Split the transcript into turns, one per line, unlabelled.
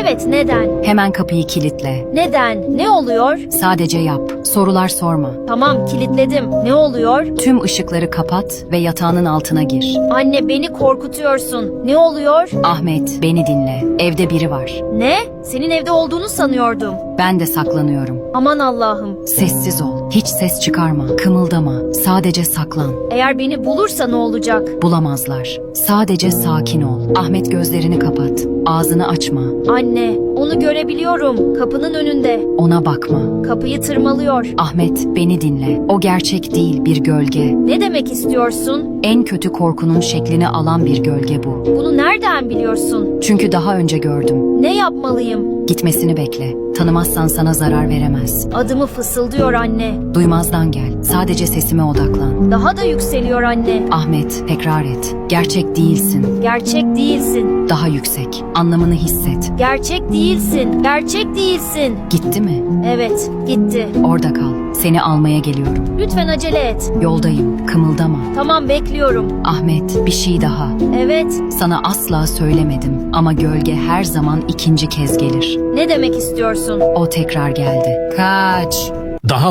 Evet, neden?
Hemen kapıyı kilitle.
Neden? Ne oluyor?
Sadece yap. Sorular sorma.
Tamam, kilitledim. Ne oluyor?
Tüm ışıkları kapat ve yatağının altına gir.
Anne beni korkutuyorsun. Ne oluyor?
Ahmet, beni dinle. Evde biri var.
Ne? Senin evde olduğunu sanıyordum.
Ben de saklanıyorum.
Aman Allah'ım.
Sessiz ol. Hiç ses çıkarma. Kımıldama. Sadece saklan.
Eğer beni bulursa ne olacak?
Bulamazlar. Sadece sakin ol. Ahmet gözlerini kapat. Ağzını açma.
Anne, onu görebiliyorum. Kapının önünde.
Ona bakma.
Kapıyı tırmalıyor.
Ahmet, beni dinle. O gerçek değil, bir gölge.
Ne demek istiyorsun?
En kötü korkunun şeklini alan bir gölge bu.
Bunu nereden biliyorsun?
Çünkü daha önce gördüm.
Ne yapmalıyım? Андреем.
Gitmesini bekle. Tanımazsan sana zarar veremez.
Adımı fısıldıyor anne.
Duymazdan gel. Sadece sesime odaklan.
Daha da yükseliyor anne.
Ahmet, tekrar et. Gerçek değilsin.
Gerçek değilsin.
Daha yüksek. Anlamını hisset.
Gerçek değilsin. Gerçek değilsin.
Gitti mi?
Evet, gitti.
Orada kal. Seni almaya geliyorum.
Lütfen acele et.
Yoldayım. Kımıldama.
Tamam bekliyorum.
Ahmet, bir şey daha.
Evet.
Sana asla söylemedim ama gölge her zaman ikinci kez gelir.
Ne demek istiyorsun?
O tekrar geldi. Kaç.
Daha